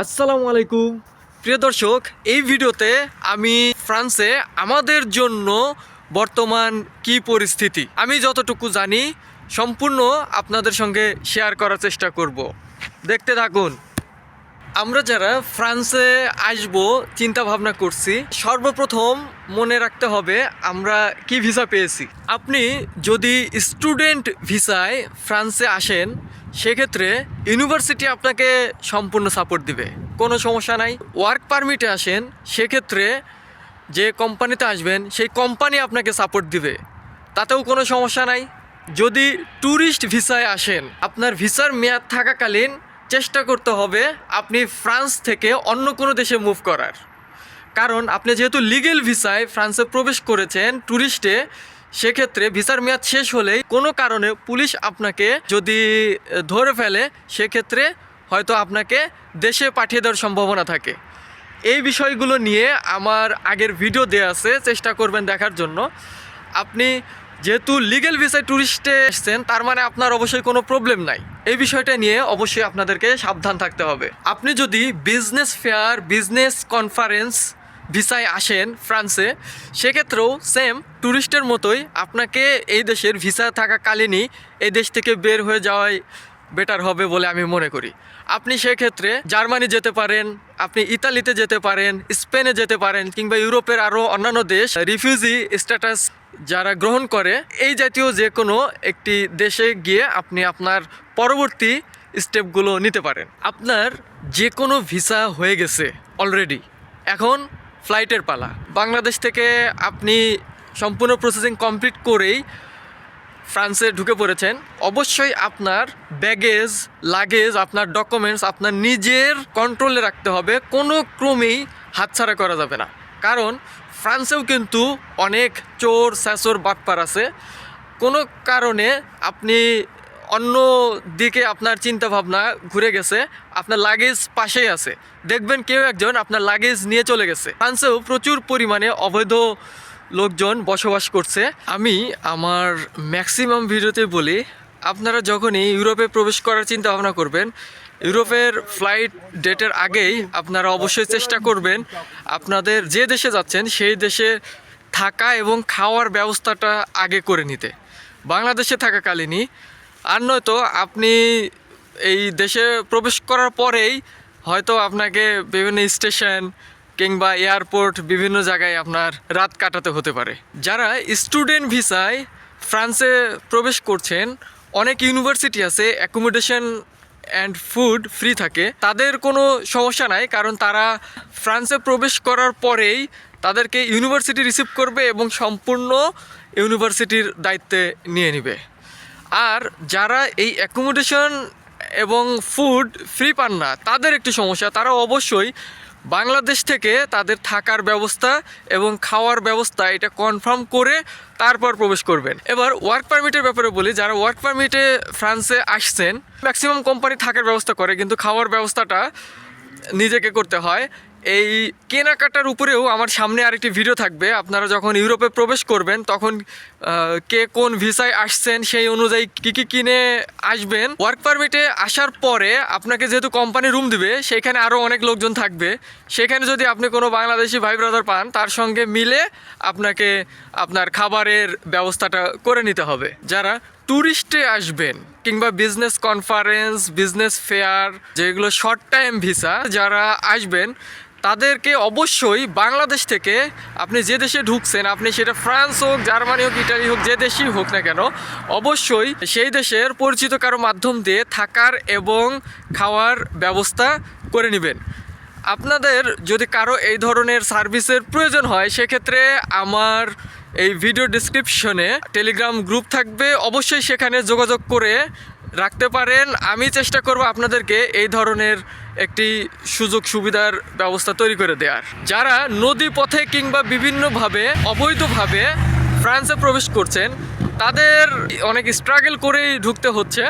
আসসালামু আলাইকুম। প্রিয় দর্শক, এই ভিডিওতে আমি ফ্রান্সে আমাদের জন্য বর্তমান কি পরিস্থিতি, আমি যতটুকু জানি সম্পূর্ণ আপনাদের সঙ্গে শেয়ার করার চেষ্টা করব। দেখতে থাকুন। আমরা যারা ফ্রান্সে আসব চিন্তা ভাবনা করছি। সর্বপ্রথম মনে রাখতে হবে আমরা কি ভিসা পেয়েছি। আপনি যদি স্টুডেন্ট ভিসায় ফ্রান্সে আসেন, সেক্ষেত্রে ইউনিভার্সিটি আপনাকে সম্পূর্ণ সাপোর্ট দিবে। কোনো সমস্যা নাই। ওয়ার্ক পারমিটে আসেন, সেক্ষেত্রে যে কোম্পানিতে আসবেন, সেই কোম্পানি আপনাকে সাপোর্ট দিবে। তাতেও কোনো সমস্যা নাই। যদি ট্যুরিস্ট ভিসায় আসেন, আপনার ভিসার মেয়াদ থাকাকালীন চেষ্টা করতে হবে আপনি ফ্রান্স থেকে অন্য কোনো দেশে মুভ করার। কারণ আপনি যেহেতু লিগেল ভিসায় ফ্রান্সে প্রবেশ করেছেন ট্যুরিস্টে সেক্ষেত্রে ভিসার মেয়াদ শেষ হলেই কোনো কারণে পুলিশ আপনাকে যদি ধরে ফেলে, সেক্ষেত্রে হয়তো আপনাকে দেশে পাঠিয়ে দেওয়ার সম্ভাবনা থাকে। এই বিষয়গুলো নিয়ে আমার আগের ভিডিও দেওয়া আছে, চেষ্টা করবেন দেখার জন্য। আপনি যেহেতু লিগেল ভিসায় ট্যুরিস্টে এসছেন, তার মানে আপনার অবশ্যই কোনো প্রবলেম নাই। এই বিষয়টা নিয়ে অবশ্যই আপনাদেরকে সাবধান থাকতে হবে। আপনি যদি বিজনেস ফেয়ার বিজনেস কনফারেন্স ভিসায় আসেন ফ্রান্সে সেক্ষেত্রেও সেম ট্যুরিস্টের মতোই আপনাকে এই দেশের ভিসা থাকাকালীনই এই দেশ থেকে বের হয়ে যাওয়াই বেটার হবে বলে আমি মনে করি। আপনি সেক্ষেত্রে জার্মানি যেতে পারেন, আপনি ইতালিতে যেতে পারেন, স্পেনে যেতে পারেন, কিংবা ইউরোপের আরও অন্যান্য দেশ রিফিউজি স্ট্যাটাস যারা গ্রহণ করে, এই জাতীয় যে কোনো একটি দেশে গিয়ে আপনি আপনার পরবর্তী স্টেপগুলো নিতে পারেন। আপনার যে কোনো ভিসা হয়ে গেছে অলরেডি এখন ফ্লাইটের পালা। বাংলাদেশ থেকে আপনি সম্পূর্ণ প্রসেসিং কমপ্লিট করেই ফ্রান্সে ঢুকে পড়েছেন, অবশ্যই আপনার ব্যাগেজ লাগেজ আপনার ডকুমেন্টস আপনার নিজের কন্ট্রোলে রাখতে হবে। কোনো ক্রমেই হাতছাড়া করা যাবে না। কারণ ফ্রান্সেও কিন্তু অনেক চোর, স্যাসোর, বাটপার আছে। কোনো কারণে আপনি অন্য দিকে আপনার চিন্তা ভাবনা ঘুরে গেছে, আপনার লাগেজ পাশেই আছে। দেখবেন কেউ একজন আপনার লাগেজ নিয়ে চলে গেছে। ফ্রান্সেও প্রচুর পরিমাণে অবৈধ লোকজন বসবাস করছে। আমি আমার ম্যাক্সিমাম ভিডিওতে বলি, আপনারা যখনই ইউরোপে প্রবেশ করার চিন্তা ভাবনা করবেন, ইউরোপের ফ্লাইট ডেটের আগেই আপনারা অবশ্যই চেষ্টা করবেন, আপনাদের যে দেশে যাচ্ছেন সেই দেশে থাকা এবং খাওয়ার ব্যবস্থাটা আগে করে নিতে। বাংলাদেশে থাকাকালীনই। আর নয়তো আপনি এই দেশে প্রবেশ করার পরেই হয়তো আপনাকে বিভিন্ন স্টেশন কিংবা এয়ারপোর্ট বিভিন্ন জায়গায় আপনার রাত কাটাতে হতে পারে। যারা স্টুডেন্ট ভিসায় ফ্রান্সে প্রবেশ করছেন, অনেক ইউনিভার্সিটি আছে অ্যাকোমোডেশন অ্যান্ড ফুড ফ্রি থাকে। তাদের কোনো সমস্যা নাই, কারণ তারা ফ্রান্সে প্রবেশ করার পরেই তাদেরকে ইউনিভার্সিটি রিসিভ করবে এবং সম্পূর্ণ ইউনিভার্সিটির দায়িত্বে নিয়ে নেবে। আর যারা এই অ্যাকোমোডেশন এবং ফুড ফ্রি পান না, তাদের একটি সমস্যা, তারা অবশ্যই বাংলাদেশ থেকে তাদের থাকার ব্যবস্থা এবং খাওয়ার ব্যবস্থা এটা কনফার্ম করে তারপর প্রবেশ করবেন। এবার ওয়ার্ক পারমিটের ব্যাপারে বলি, যারা ওয়ার্ক পারমিটে ফ্রান্সে আসছেন ম্যাক্সিমাম কোম্পানি থাকার ব্যবস্থা করে, কিন্তু খাওয়ার ব্যবস্থাটা নিজেকে করতে হয়। এই কেনাকাটার উপরেও আমার সামনে আরেকটি ভিডিও থাকবে। আপনারা যখন ইউরোপে প্রবেশ করবেন, তখন কে কোন ভিসায় আসছেন সেই অনুযায়ী কি কি কিনে আসবেন। ওয়ার্ক পারমিটে আসার পরে আপনাকে যেহেতু কোম্পানি রুম দিবে, সেখানে আরও অনেক লোকজন থাকবে। সেখানে যদি আপনি কোনো বাংলাদেশি ভাই ব্রাদার পান, তার সঙ্গে মিলে আপনাকে আপনার খাবারের ব্যবস্থাটা করে নিতে হবে। যারা ট্যুরিস্টে আসবেন কিংবা বিজনেস কনফারেন্স বিজনেস ফেয়ার যেগুলো শর্ট টাইম ভিসা যারা আসবেন তাদেরকে অবশ্যই বাংলাদেশ থেকে আপনি যে দেশে ঢুকছেন, আপনি সেটা ফ্রান্স হোক, জার্মানি হোক, ইটালি হোক, যে দেশই হোক না কেন, অবশ্যই সেই দেশের পরিচিত কারও মাধ্যম দিয়ে থাকার এবং খাওয়ার ব্যবস্থা করে নেবেন। আপনাদের যদি কারও এই ধরনের সার্ভিসের প্রয়োজন হয়, সেক্ষেত্রে আমার এই ভিডিও ডিসক্রিপশনে টেলিগ্রাম গ্রুপ থাকবে। অবশ্যই সেখানে যোগাযোগ করে রাখতে পারেন। আমি চেষ্টা করব আপনাদেরকে এই ধরনের একটি সুযোগ সুবিধার ব্যবস্থা তৈরি করে দেওয়ার যারা নদী পথে কিংবা বিভিন্নভাবে, অবৈধভাবে ফ্রান্সে প্রবেশ করছেন, তাদের অনেক স্ট্রাগল করেই ঢুকতে হচ্ছে।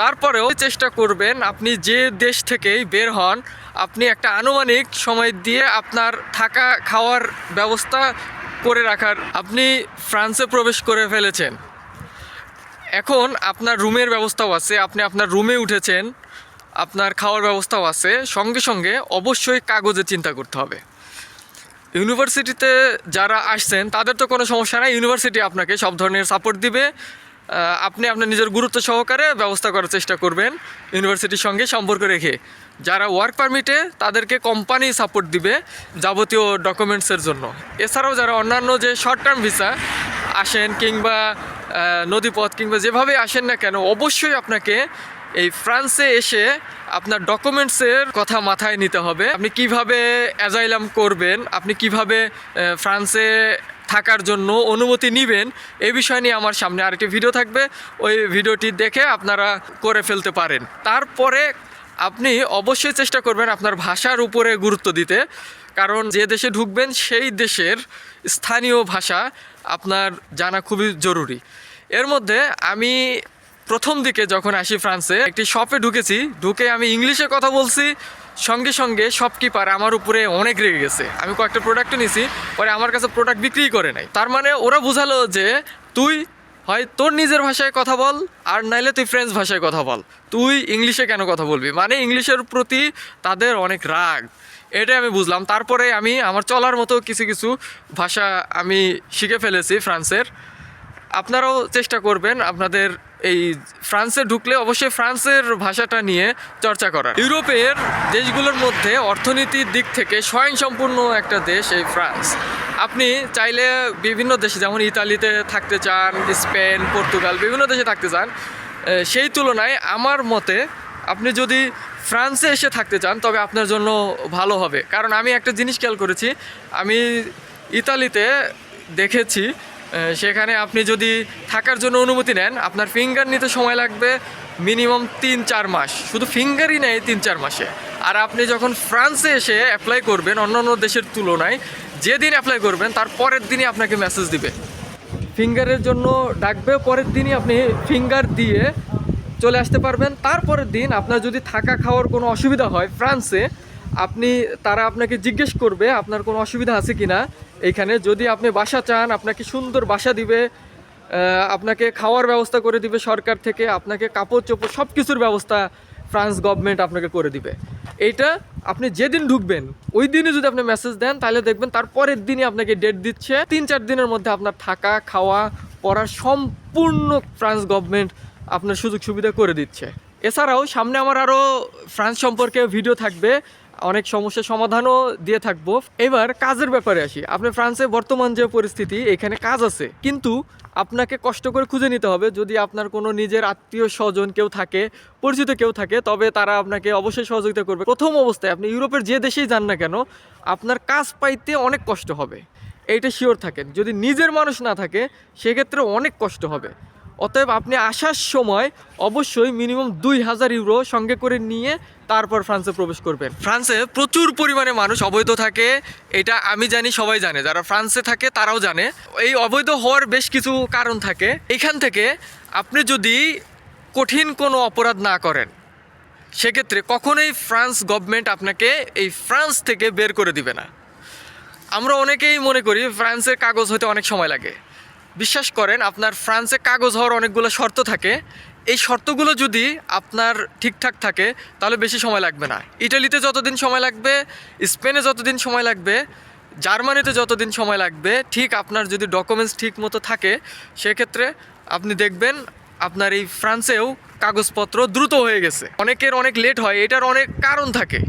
তারপরেও চেষ্টা করবেন আপনি যে দেশ থেকেই বের হন, আপনি একটা আনুমানিক সময় দিয়ে আপনার থাকা, খাওয়ার ব্যবস্থা করে রাখার। আপনি ফ্রান্সে প্রবেশ করে ফেলেছেন। এখন আপনার রুমের ব্যবস্থাও আছে, আপনি আপনার রুমে উঠেছেন, আপনার খাওয়ার ব্যবস্থাও আছে, সঙ্গে সঙ্গে অবশ্যই কাগজে চিন্তা করতে হবে। ইউনিভার্সিটিতে যারা আসছেন, তাদের তো কোনো সমস্যা নাই, ইউনিভার্সিটি আপনাকে সব ধরনের সাপোর্ট দিবে। আপনি আপনার নিজের গুরুত্ব সহকারে ব্যবস্থা করার চেষ্টা করবেন ইউনিভার্সিটির সঙ্গে সম্পর্ক রেখে। যারা ওয়ার্ক পারমিটে তাদেরকে কোম্পানি সাপোর্ট দিবে যাবতীয় ডকুমেন্টসের জন্য। এছাড়াও যারা অন্যান্য যে শর্ট টার্ম ভিসা আসেন কিংবা নদীপথ কিংবা যেভাবে আসেন না কেন, অবশ্যই আপনাকে এই ফ্রান্সে এসে আপনার ডকুমেন্টসের কথা মাথায় নিতে হবে। আপনি কীভাবে অ্যাজাইলাম করবেন, আপনি কীভাবে ফ্রান্সে থাকার জন্য অনুমতি নেবেন এই বিষয় নিয়ে আমার সামনে আরেকটি ভিডিও থাকবে। ওই ভিডিওটি দেখে আপনারা করে ফেলতে পারেন। তারপরে আপনি অবশ্যই চেষ্টা করবেন আপনার ভাষার উপরে গুরুত্ব দিতে। কারণ যে দেশে ঢুকবেন, সেই দেশের স্থানীয় ভাষা আপনার জানা খুবই জরুরি। এর মধ্যে আমি প্রথম দিকে যখন আসি ফ্রান্সে, একটি শপে ঢুকেছি, ঢুকে আমি ইংলিশে কথা বলছি, সঙ্গে সঙ্গে শপকিপার আমার উপরে অনেক রেগে গেছে। আমি কয়েকটা প্রোডাক্ট নিছি পরে আমার কাছে প্রোডাক্ট বিক্রি করে নাই। তার মানে ওরা বুঝালো যে তুই হয় তোর নিজের ভাষায় কথা বল, আর নাইলে তুই ফ্রেঞ্চ ভাষায় কথা বল। তুই ইংলিশে কেন কথা বলবি? মানে ইংলিশের প্রতি তাদের অনেক রাগ। এটাই আমি বুঝলাম। তারপরে আমি আমার চলার মতো কিছু কিছু ভাষা আমি শিখে ফেলেছি ফ্রান্সের। আপনারাও চেষ্টা করবেন আপনাদের এই ফ্রান্সে ঢুকলে অবশ্যই ফ্রান্সের ভাষাটা নিয়ে চর্চা করার। ইউরোপের দেশগুলোর মধ্যে অর্থনীতির দিক থেকে স্বয়ংসম্পূর্ণ একটা দেশ এই ফ্রান্স। আপনি চাইলে বিভিন্ন দেশে, যেমন ইতালিতে থাকতে চান, স্পেন, পর্তুগাল, বিভিন্ন দেশে থাকতে চান সেই তুলনায় আমার মতে আপনি যদি ফ্রান্সে এসে থাকতে চান, তবে আপনার জন্য ভালো হবে। কারণ আমি একটা জিনিস খেয়াল করেছি, আমি ইতালিতে দেখেছি সেখানে আপনি যদি থাকার জন্য অনুমতি নেন, আপনার ফিঙ্গার নিতে সময় লাগবে মিনিমাম তিন, চার মাস। শুধু ফিঙ্গারই নেয় তিন, চার মাসে। আর আপনি যখন ফ্রান্সে এসে অ্যাপ্লাই করবেন অন্যান্য দেশের তুলনায়, যেদিন অ্যাপ্লাই করবেন, তার পরের দিনই আপনাকে মেসেজ দিবে। ফিঙ্গারের জন্য ডাকবে, পরের দিনই আপনি ফিঙ্গার দিয়ে চলে আসতে পারবেন। তারপরের দিন আপনার যদি থাকা খাওয়ার কোনো অসুবিধা হয় ফ্রান্সে, আপনি, তারা আপনাকে জিজ্ঞেস করবে আপনার কোনো অসুবিধা আছে কি না এইখানে যদি আপনি বাসা চান, আপনাকে সুন্দর বাসা দিবে আপনাকে খাওয়ার ব্যবস্থা করে দিবে সরকার থেকে, আপনাকে কাপড় চোপড় সব কিছুর ব্যবস্থা ফ্রান্স গভর্নমেন্ট আপনাকে করে দিবে। এইটা আপনি যেদিন ঢুকবেন, ওই দিনে যদি আপনি মেসেজ দেন, তাহলে দেখবেন তার পরের দিনই আপনাকে ডেট দিচ্ছে। তিন চার দিনের মধ্যে আপনার থাকা, খাওয়া, পড়ার সম্পূর্ণ ফ্রান্স গভর্নমেন্ট আপনার সুযোগ সুবিধা করে দিচ্ছে। এছাড়াও সামনে আমার আরও ফ্রান্স সম্পর্কে ভিডিও থাকবে, অনেক সমস্যার সমাধানও দিয়ে থাকব। এবার কাজের ব্যাপারে আসি। আপনি ফ্রান্সে বর্তমান যে পরিস্থিতি, এখানে কাজ আছে। কিন্তু আপনাকে কষ্ট করে খুঁজে নিতে হবে। যদি আপনার কোনো নিজের আত্মীয় স্বজন কেউ থাকে, পরিচিত কেউ থাকে, তবে তারা আপনাকে অবশ্যই সহযোগিতা করবে। প্রথম অবস্থায় আপনি ইউরোপের যে দেশেই যান না কেন, আপনার কাজ পাইতে অনেক কষ্ট হবে। এইটা শিওর থাকেন। যদি নিজের মানুষ না থাকে, সেক্ষেত্রে অনেক কষ্ট হবে। অতএব আপনি আসার সময় অবশ্যই মিনিমাম দুই হাজার ইউরো সঙ্গে করে নিয়ে তারপর ফ্রান্সে প্রবেশ করবেন। ফ্রান্সে প্রচুর পরিমাণে মানুষ অবৈধ থাকে, এটা আমি জানি, সবাই জানে। যারা ফ্রান্সে থাকে, তারাও জানে। এই অবৈধ হওয়ার বেশ কিছু কারণ থাকে। এখান থেকে আপনি যদি কঠিন কোনো অপরাধ না করেন, সেক্ষেত্রে কখনোই ফ্রান্স গভর্নমেন্ট আপনাকে এই ফ্রান্স থেকে বের করে দিবে না। আমরা অনেকেই মনে করি, ফ্রান্সের কাগজ হতে অনেক সময় লাগে। বিশ্বাস করেন, আপনার ফ্রান্সে কাগজ হওয়ার অনেকগুলো শর্ত থাকে। এই শর্তগুলো যদি আপনার ঠিকঠাক থাকে, তাহলে বেশি সময় লাগবে না। ইটালিতে যতদিন সময় লাগবে, স্পেনে যতদিন সময় লাগবে, জার্মানিতে যতদিন সময় লাগবে, ঠিক আপনার যদি ডকুমেন্টস ঠিক মতো থাকে, সেক্ষেত্রে আপনি দেখবেন আপনার এই ফ্রান্সেও কাগজপত্র দ্রুত হয়ে গেছে। অনেকের অনেক লেট হয়, এটার অনেক কারণ থাকে।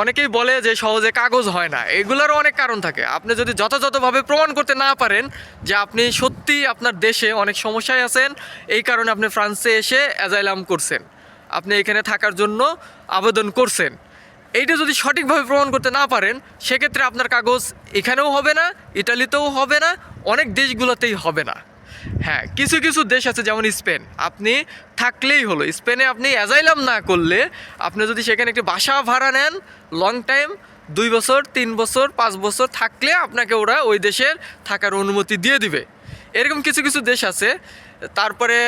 অনেকেই বলে যে সহজে কাগজ হয় না। এগুলোরও অনেক কারণ থাকে। আপনি যদি যথাযথভাবে প্রমাণ করতে না পারেন যে আপনি সত্যি আপনার দেশে অনেক সমস্যায় আছেন, এই কারণে আপনি ফ্রান্সে এসে অ্যাজাইলাম করছেন। আপনি এখানে থাকার জন্য আবেদন করছেন। এইটা যদি সঠিকভাবে প্রমাণ করতে না পারেন, সেক্ষেত্রে আপনার কাগজ এখানেও হবে না ইটালিতেও হবে না, অনেক দেশগুলোতেই হবে না। হ্যাঁ কিছু কিছু দেশ আছে যেমন স্পেন। আপনি থাকলেই হলো। স্পেনে আপনি অ্যাজাইলাম না করলে আপনি যদি সেখানে একটি বাসা ভাড়া নেন লং টাইম দুই বছর, তিন বছর, পাঁচ বছর থাকলে আপনাকে ওরা ওই দেশের থাকার অনুমতি দিয়ে দিবে। এরকম কিছু কিছু দেশ আছে। তারপরে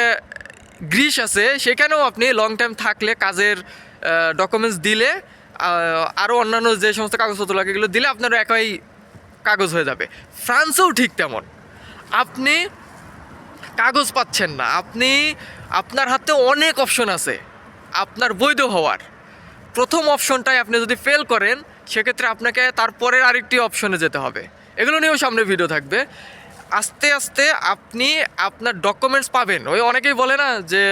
গ্রিস আছে। সেখানেও আপনি লং টাইম থাকলে কাজের ডকুমেন্টস দিলে আরও অন্যান্য যে সমস্ত কাগজপত্র লাগে এগুলো দিলে আপনার একাই কাগজ হয়ে যাবে। ফ্রান্সেও ঠিক তেমন। আপনি কাগজ পাচ্ছেন না। আপনি, আপনার হাতে অনেক অপশন আছে। আপনার বৈধ হওয়ার। প্রথম অপশনটাই আপনি যদি ফেল করেন, সেক্ষেত্রে আপনাকে তারপরের আরেকটি অপশনে যেতে হবে। এগুলো নিয়েও সামনে ভিডিও থাকবে। আস্তে আস্তে আপনি আপনার ডকুমেন্টস পাবেন। ওই অনেকেই বলে না যে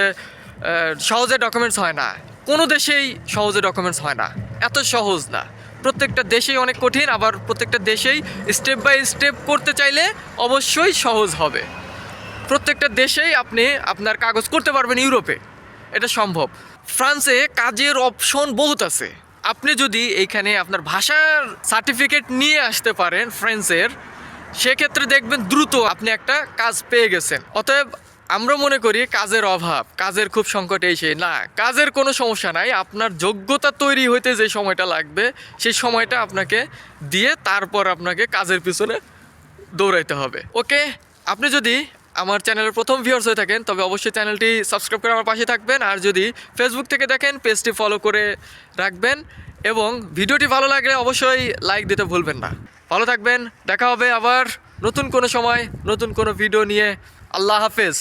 সহজে ডকুমেন্টস হয় না। কোনো দেশেই সহজে ডকুমেন্টস হয় না। এত সহজ না। প্রত্যেকটা দেশেই অনেক কঠিন, আবার প্রত্যেকটা দেশেই স্টেপ বাই স্টেপ করতে চাইলে অবশ্যই সহজ হবে। প্রত্যেকটা দেশেই আপনি আপনার কাগজ করতে পারবেন ইউরোপে। এটা সম্ভব। ফ্রান্সে কাজের অপশন বহুত আছে। আপনি যদি এইখানে আপনার ভাষার সার্টিফিকেট নিয়ে আসতে পারেন ফ্রান্সের, সেক্ষেত্রে দেখবেন দ্রুত আপনি একটা কাজ পেয়ে গেছেন। অতএব আমরা মনে করি কাজের অভাব, কাজের খুব সংকট এই সেই। না, কাজের কোনো সমস্যা নাই। আপনার যোগ্যতা তৈরি হইতে যে সময়টা লাগবে, সেই সময়টা আপনাকে দিয়ে তারপর আপনাকে কাজের পিছনে দৌড়াইতে হবে। ওকে, আপনি যদি আমার চ্যানেলের প্রথম ভিউয়ার্স হয়ে থাকেন, তবে অবশ্যই চ্যানেলটি সাবস্ক্রাইব করে আমার পাশে থাকবেন। আর যদি ফেসবুক থেকে দেখেন পেজটি ফলো করে রাখবেন এবং ভিডিওটি ভালো লাগলে অবশ্যই লাইক দিতে ভুলবেন না। ভালো থাকবেন, দেখা হবে আবার নতুন কোনো সময়, নতুন কোনো ভিডিও নিয়ে। আল্লাহ হাফেজ।